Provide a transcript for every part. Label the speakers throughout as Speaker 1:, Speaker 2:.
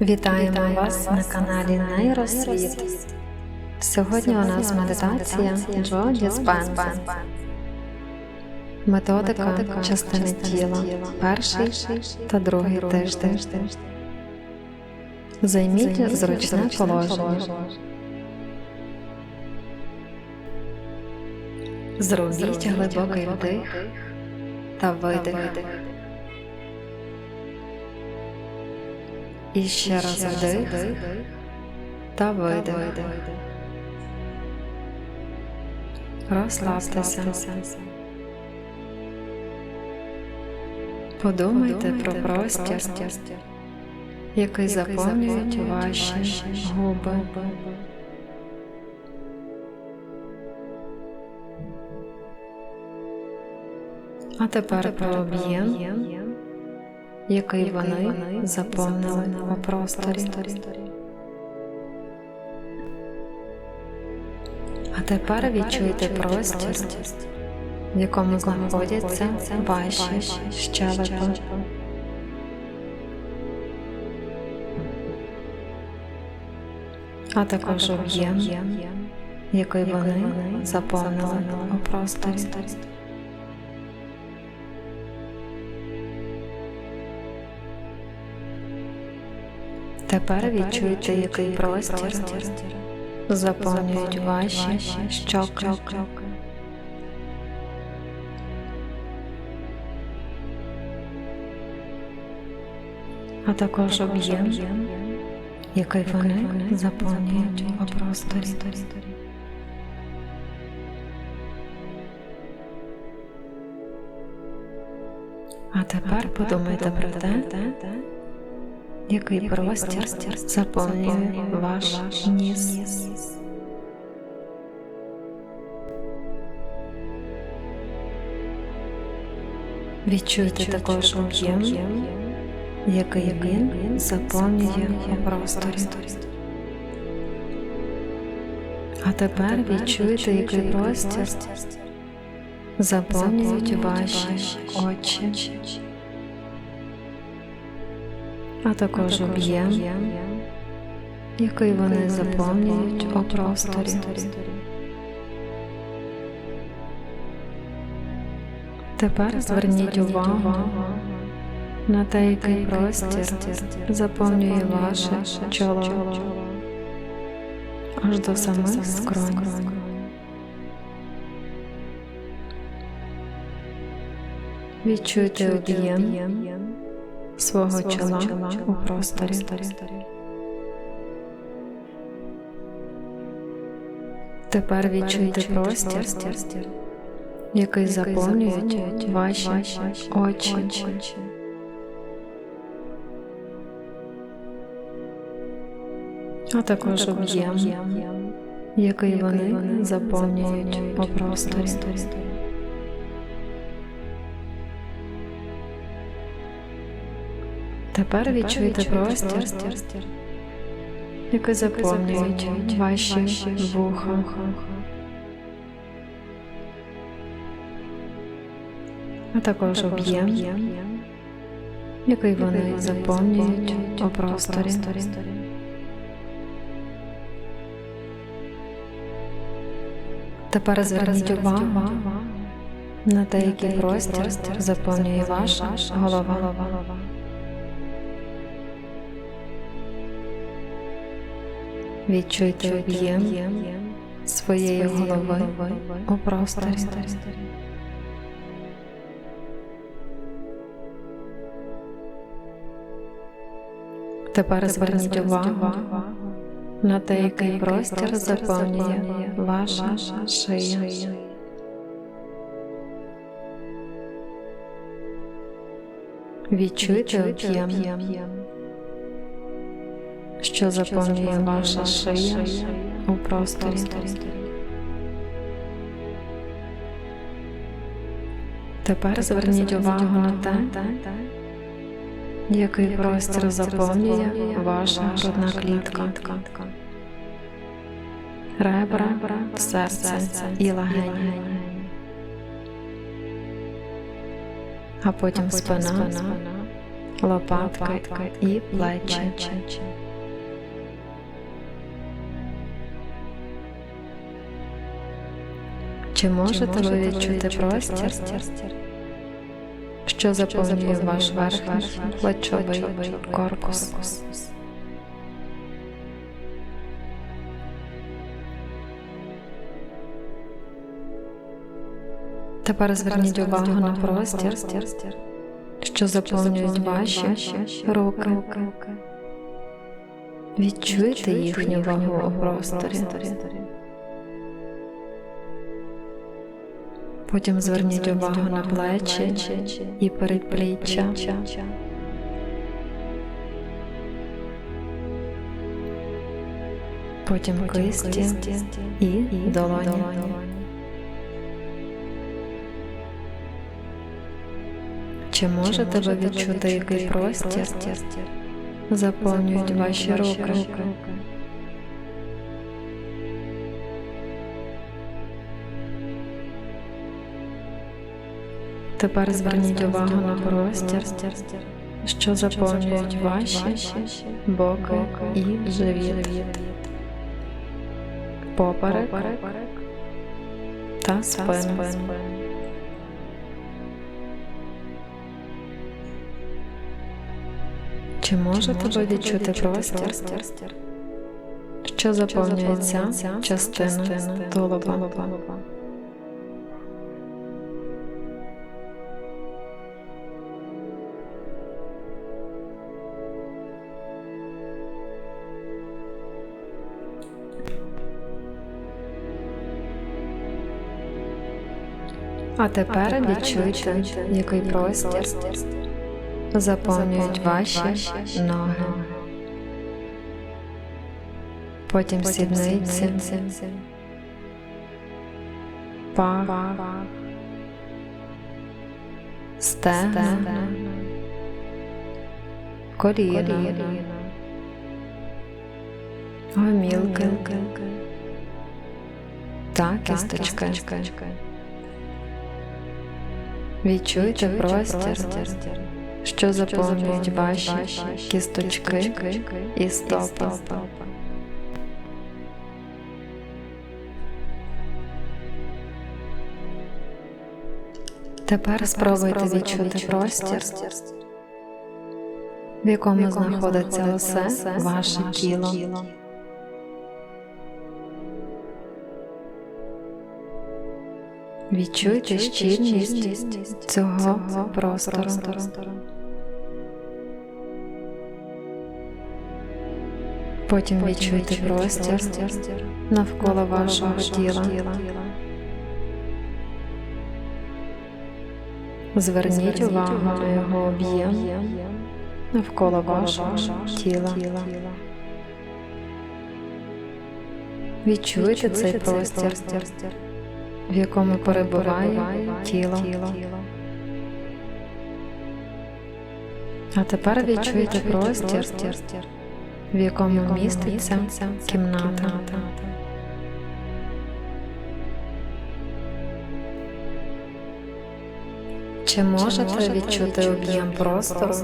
Speaker 1: Вітаємо вас на каналі Нейросвіт. Сьогодні у нас медитація Джо Діспенза. Методика частини тіла. Перший та другий тиждень. Займіть зручне положення. Зробіть глибокий вдих та видих. І ще раз вдих та видих. Розслабтеся. Подумайте про простір, який заповнюють ваші губи. А тепер про об'єм, який вони заповнили у просторі. А тепер відчуйте простір, в якому знаходяться ваші щелепи. А також об'єм, який вони заповнили у просторі. Тепер відчуйте, який простір заповнюють ваші щоки. А також об'єм, який вони заповнюють у просторі. А тепер подумайте про те, який простір заповнює ваш ніс. Відчуйте також об'єм, який він заповнює у просторі. А тепер відчуйте, який простір заповнюють ваші очі а також об'єм, який вони заповнюють у просторі. Тепер зверніть увагу на те, який простір заповнює ваше чоло. аж до самих скронь. Відчуйте об'єм свого чола у просторі. Тепер відчуйте простір, який заповнюють ваші очі. А також об'єм, який вони заповнюють у просторі. Тепер відчуйте простір, який заповнюють ваші вуха. А також об'єм, який вони заповнюють у просторі. Тепер зверніть увагу на те, який простір заповнює ваша голова. Відчуйте об'єм своєї голови у просторі. Тепер зверніть увагу на те, який простір заповнює ваша шия. Відчуйте об'єм що заповнює ваша шия у просторі. Тепер зверніть увагу на те, який простір заповнює ваша грудна клітка, ребра, серце і легені, а потім спина лопатки і плечі. Чи можете ви відчути простір, що заповнює ваш верхній плечовий корпус? Тепер зверніть увагу на простір, що заповнюють ваші руки. Відчуйте їхню вагу у просторі. Потім зверніть увагу на плечі і передпліччя. Потім кисті і долоні. Чи можете ви відчути, який простір заповнюють ваші руки? Тепер зверніть увагу на простір, що заповнюють ваші боки і живіт, поперек та спину. Чи можете ви відчути простір, що заповнює ця частина тулуба? А тепер відчуйте, який простір заповнюють ваші ноги. Потім сідниці, пах, стегна, коліна, гомілки. Та кісточки. Відчуйте простір, що заповнюють ваші кісточки і стопи. Тепер спробуйте відчути простір, в якому знаходиться усе ваше тіло. Відчуйте щільність цього простору. Потім відчуйте простір навколо вашого тіла. Зверніть увагу на його об'єм навколо вашого тіла. Відчуйте цей простір, в якому перебуває тіло. А тепер відчуйте простір, в якому міститься кімната. Чи можете відчути об'єм простору,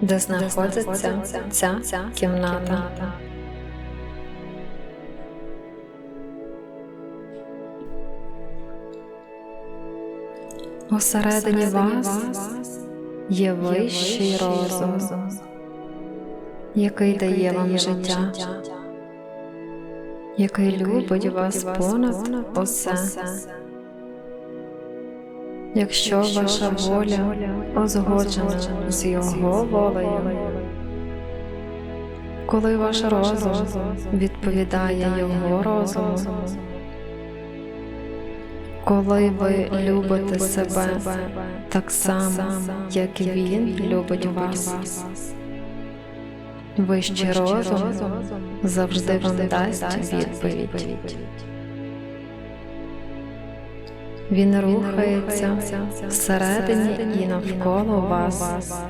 Speaker 1: де знаходиться ця кімната? Усередині вас є вищий розум, який дає вам життя, який любить вас понад усе. Якщо ваша воля узгоджена з його волею, коли ваш розум відповідає його розуму, коли ви любите себе так само, як і він любить вас, вищий розум завжди вам дасть відповідь. Він рухається всередині і навколо вас,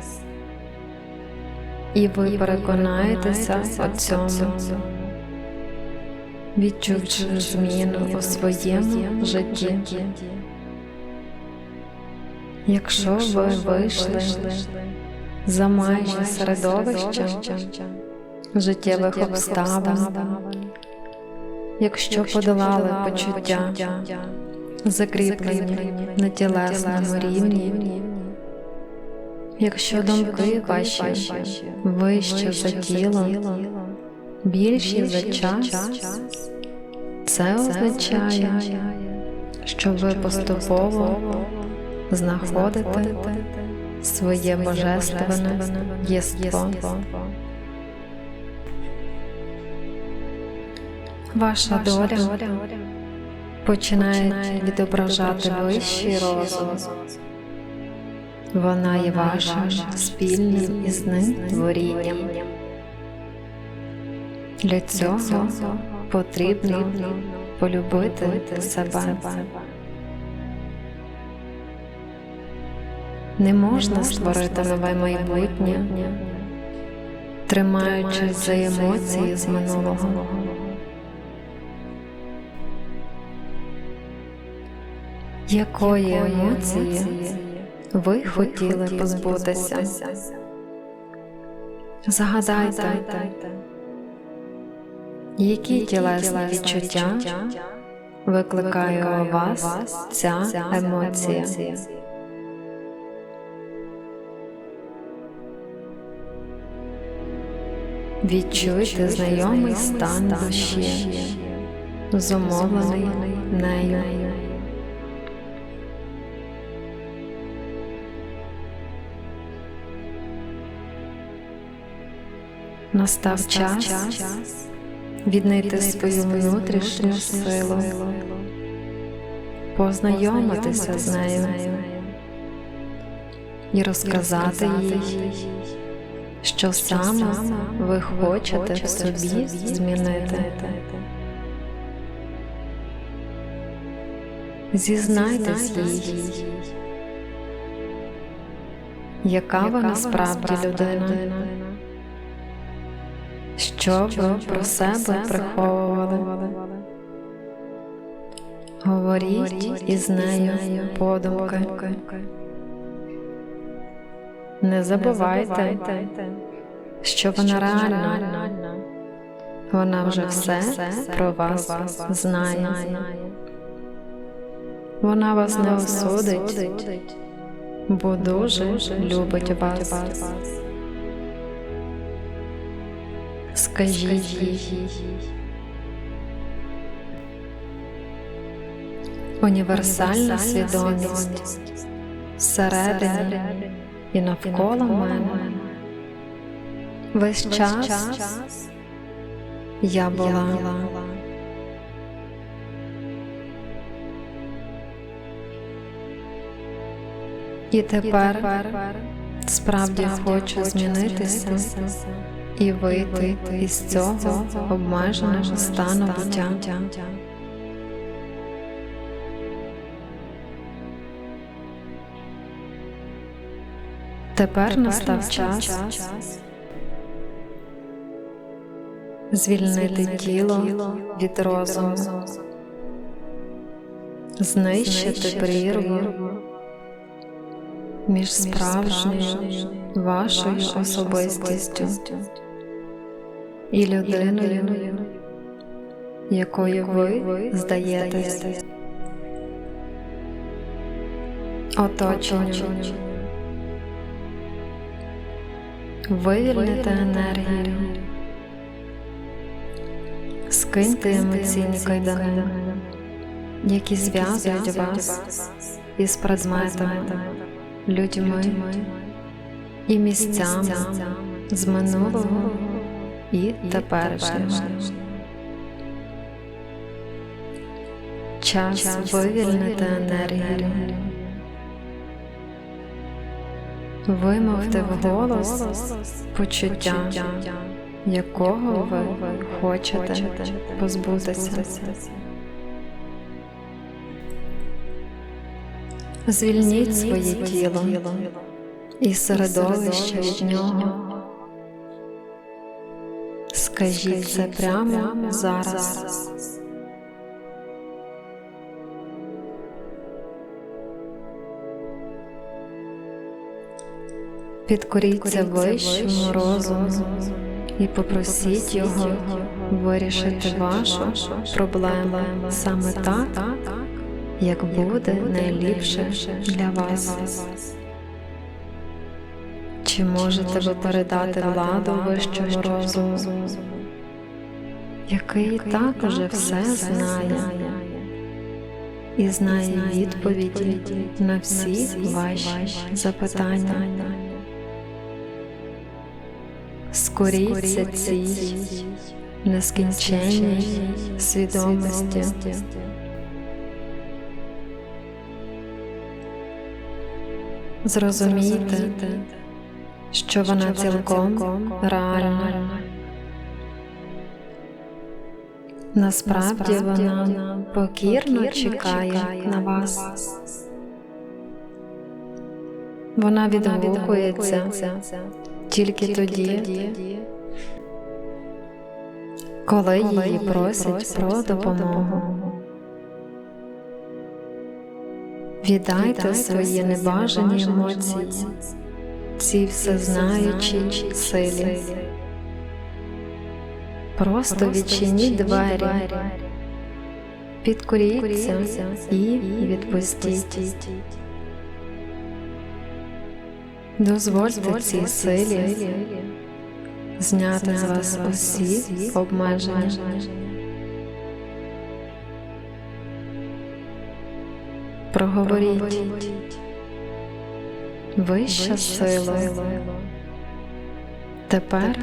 Speaker 1: і ви переконаєтеся у цьому, відчувши зміну у своєму житті. Якщо ви вийшли за майже середовище життєвих обставин, якщо подолали почуття, закріплені на тілесному рівні, якщо думки ваші вище за тіло, більші за час, це означає, що ви поступово знаходите своє божественне єство. Ваша доля починає відображати вищий розум. Вона є вашим спільним із ним творінням. Для цього потрібно полюбити себе. Не можна створити нове майбутнє, тримаючись за емоції з минулого. Якої емоції ви хотіли позбутися? Загадайте, які тілесні відчуття викликає у вас ця емоція? Відчуйте знайомий стан душі, зумовлений нею. Настав час віднайти свою внутрішню силу, познайомитися з нею. і розказати їй, що саме ви хочете в собі змінити. Зізнайтесь їй, яка ви насправді людина. Що ви про себе приховували? Говоріть із нею подумки. Не забувайте, що вона реальна. Вона вже все про вас знає. Вона вас не осудить, бо дуже любить вас. Скажіть їй. Універсальна свідомість всередині і навколо мене. Весь час я була. І тепер справді хочу змінитися і вийти із цього обмеженого стану буття. Тепер настав час звільнити тіло від розуму, знищити прірву між справжньою вашою особистістю і людиною, якою ви здаєтесь. Оточення. Вивільните енергію, скиньте емоційні кайдани, які зв'язують вас із предметами, людьми і місцями з минулого і теперішнього. Час вивільнити енергію. Вимовте вголос почуття, якого ви хочете позбутися. Звільніть своє тіло і середовище від нього. Скажіть це прямо зараз. Підкоріться вищому розуму і попросіть його вирішити вашу проблему саме так, як буде найліпше для вас. Чи можете ви передати владу вищому розуму, який так уже все знає і знає відповіді на всі ваші запитання? Скоріться цій нескінченній свідомості. Зрозумійте, що вона цілком реальна. Насправді вона покірно чекає на вас. Вона відгукується тільки тоді, коли її просять про допомогу. Віддайте свої небажані емоції цій всезнаючій силі. Просто відчиніть двері, підкоріться і відпустіть. Дозвольте цій силі зняти з вас усі обмеження. Проговоріть. Вища сила. Тепер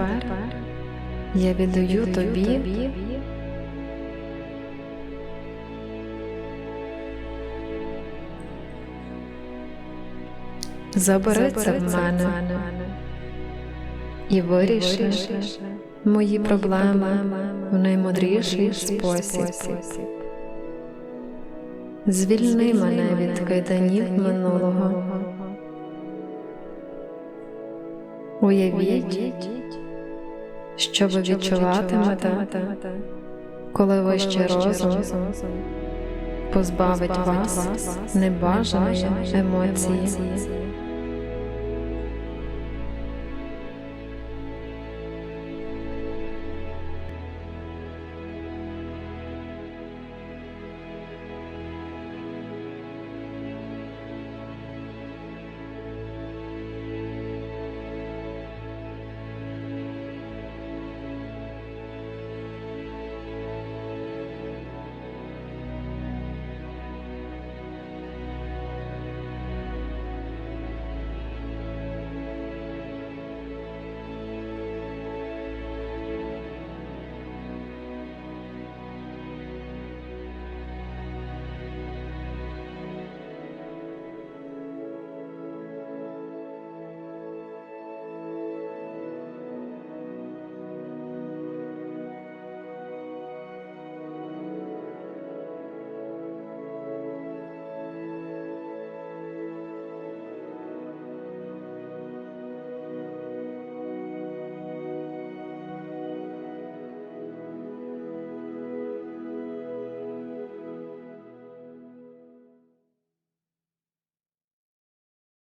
Speaker 1: я віддаю тобі забери це в мене. і виріши мої проблеми в наймудріший спосіб. Звільни мене від кайданів минулого. Уявіть, що ви відчуватимете, коли вищий розум позбавить вас небажаної емоції.